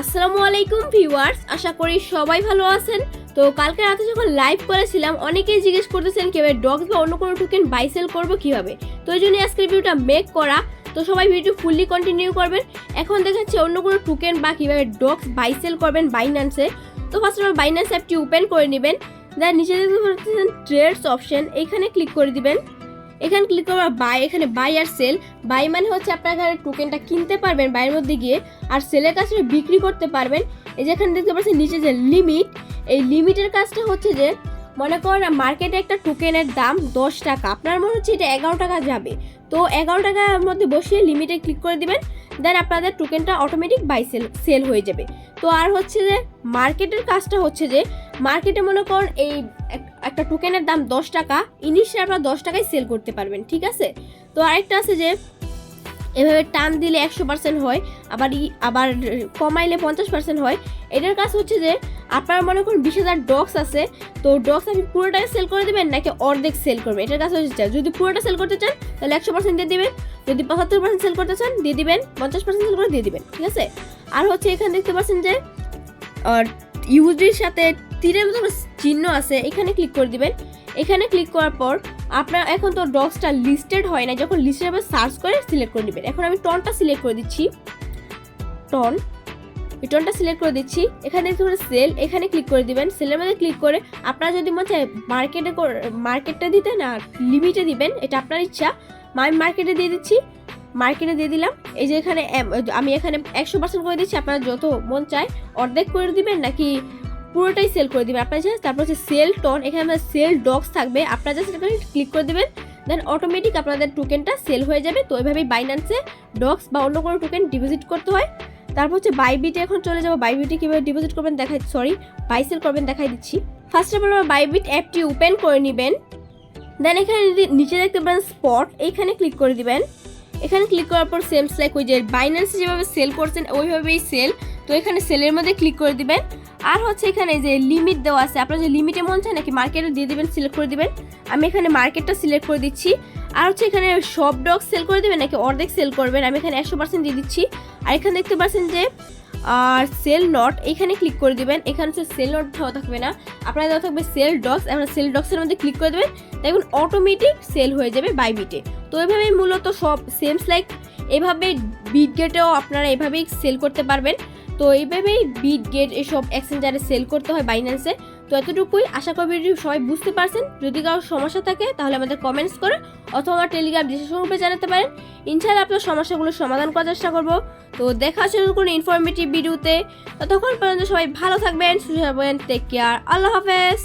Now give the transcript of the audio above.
আসসালামু আলাইকুম ভিউয়ার্স, আশা করি সবাই ভালো আছেন। তো কালকে রাতে যখন লাইভ করেছিলাম, অনেকেই জিজ্ঞেস করতেছেন কীভাবে ডগস বা অন্য কোনো টোকেন বাই সেল করব কীভাবে। তো এই জন্য আজকের ভিডিওটা মেক করা। তো সবাই ভিডিও ফুললি কন্টিনিউ করবেন। এখন দেখাচ্ছে অন্য কোনো টোকেন বা কীভাবে ডগস বাই সেল করবেন বাইন্যান্সে তো ফার্স্ট অফ অল বাইন্যান্স অ্যাপটি ওপেন করে নেবেন। দেন নিচে দেখতে পাচ্ছেন ট্রেডস অপশন এইখানে ক্লিক করে দিবেন। এখানে ক্লিক করবার বাই এখানে বাই আর সেল বাই মানে হচ্ছে আপনার এখানে টোকেনটা কিনতে পারবেন বাইয়ের মধ্যে গিয়ে, আর সেলের কাছে বিক্রি করতে পারবেন। এই যে এখানে দেখতে পাচ্ছেন নিচে যে লিমিট এই লিমিটের কাজটা হচ্ছে যে, মনে করেন মার্কেটে একটা টোকেনের দাম দশ টাকা, আপনার মনে হচ্ছে এটা এগারো টাকা যাবে। তো এগারো টাকার মধ্যে বসিয়ে লিমিটে ক্লিক করে দিবেন দেন আপনাদের টোকেনটা অটোমেটিক বাই সেল সেল হয়ে যাবে। তো আর হচ্ছে যে মার্কেটের কাজটা হচ্ছে যে মার্কেটে মনে করেন এই একটা টোকেনের দাম দশ টাকা ইনিশিয়াল আপনারা দশ টাকায় সেল করতে পারবেন, ঠিক আছে? তো আরেকটা আছে যে, এভাবে টান দিলে একশো পার্সেন্ট হয়, আবার আবার কমাইলে পঞ্চাশ পার্সেন্ট হয়। এটার কাজ হচ্ছে যে, আপনার মনে করুন বিশ হাজার ডগস আছে, তো ডগস আপনি পুরোটাই সেল করে দেবেন নাকি অর্ধেক সেল করবেন? এটার কাজ হচ্ছে যদি পুরোটা সেল করতে চান, তাহলে একশো পার্সেন্ট দিয়ে দেবেন। যদি পঁচাত্তর পার্সেন্ট সেল করতে চান, দিয়ে দিবেন। পঞ্চাশ পার্সেন্ট সেল করে দিয়ে দিবেন, ঠিক আছে? আর হচ্ছে এখানে দেখতে পাচ্ছেন যে ইউজির সাথে তীরের মতো চিহ্ন আছে, এখানে ক্লিক করে দিবেন। এখানে ক্লিক করার পর আপনার এখন তো ডগসটা লিস্টেড হয় না যখন লিস্টেড হবে সার্চ করে সিলেক্ট করে নেবেন এখন আমি টনটা সিলেক্ট করে দিচ্ছি। টন এই টনটা সিলেক্ট করে দিচ্ছি। এখানে পারেন সেল এখানে ক্লিক করে দিবেন। সেলের মধ্যে ক্লিক করে আপনারা যদি মনে চায় মার্কেটে মার্কেটটা দিতে না লিমিটে দিবেন, এটা আপনার ইচ্ছা, আমি মার্কেটে দিয়ে দিচ্ছি। মার্কেটে দিয়ে দিলাম। এই যে এখানে আমি এখানে একশো পার্সেন্ট করে দিচ্ছি। আপনারা যত মন চায় অর্ধেক করে দিবেন নাকি পুরোটাই সেল করে দিবেন। আপনার জাস্ট তারপর হচ্ছে সেল টন এখানে আপনার সেল ডগস থাকবে। আপনারা জাস্ট এখানে ক্লিক করে দেবেন দেন অটোমেটিক আপনাদের টোকেনটা সেল হয়ে যাবে। তো এইভাবেই বাইন্যান্সে ডগস বা অন্য কোনো টোকেন ডিপোজিট করতে হয়। তারপর হচ্ছে বাইবিটে এখন চলে যাব বাইবিটে কীভাবে ডিপোজিট করবেন দেখাই সরি বাই সেল করবেন দেখাই দিচ্ছি। ফার্স্ট অফ অল বাইবিট অ্যাপটি ওপেন করে নেবেন। দেন এখানে নিচে দেখতে পারেন স্পট এইখানে ক্লিক করে দিবেন। এখানে ক্লিক করার পর সেমস লাইক ওই যে বাইন্যান্সে যেভাবে সেল করছেন, ওইভাবেই সেল তো এখানে সেলের মধ্যে ক্লিক করে দিবেন। আর হচ্ছে এখানে যে লিমিট দেওয়া আছে, আপনার যে লিমিটে মন চায় নাকি মার্কেটে দিয়ে দেবেন সিলেক্ট করে দেবেন, আমি এখানে মার্কেটটা সিলেক্ট করে দিচ্ছি। আর হচ্ছে এখানে সব ডগ সেল করে দিবেন নাকি অর্ধেক সেল করবেন, আমি এখানে একশো পার্সেন্ট দিয়ে দিচ্ছি। আর এখানে দেখতে পাচ্ছেন যে আর সেল নট এখানে ক্লিক করে দিবেন। এখানে হচ্ছে সেল নট দেওয়া থাকবে না। আপনার দেওয়া থাকবে সেল ডগস আপনার সেল ডক্সের মধ্যে ক্লিক করে দেবেন। দেখুন অটোমেটিক সেল হয়ে যাবে বাই বিটে তো এভাবেই মূলত সব সেমস লাইক এভাবে বিট গেটেও আপনারা এভাবেই সেল করতে পারবেন। তো এইভাবেই বিট গেট এসব এক্সচেঞ্জারে সেল করতে হয় বাইন্যান্সে তো এতটুকুই, আশা করি সবাই বুঝতে পারছেন। যদি কারও সমস্যা থাকে, তাহলে আমাদের কমেন্টস করে অথবা আমার টেলিগ্রাম ডিসক্রিপশন জানাতে পারেন। ইনশাআল্লাহ আপনার সমস্যাগুলো সমাধান করার চেষ্টা করব। তো দেখা হচ্ছে কোনো ইনফরমেটিভ ভিডিওতে ততক্ষণ পর্যন্ত সবাই ভালো থাকবেন, সুস্থ থাকবেন টেক কেয়ার আল্লাহ হাফেজ।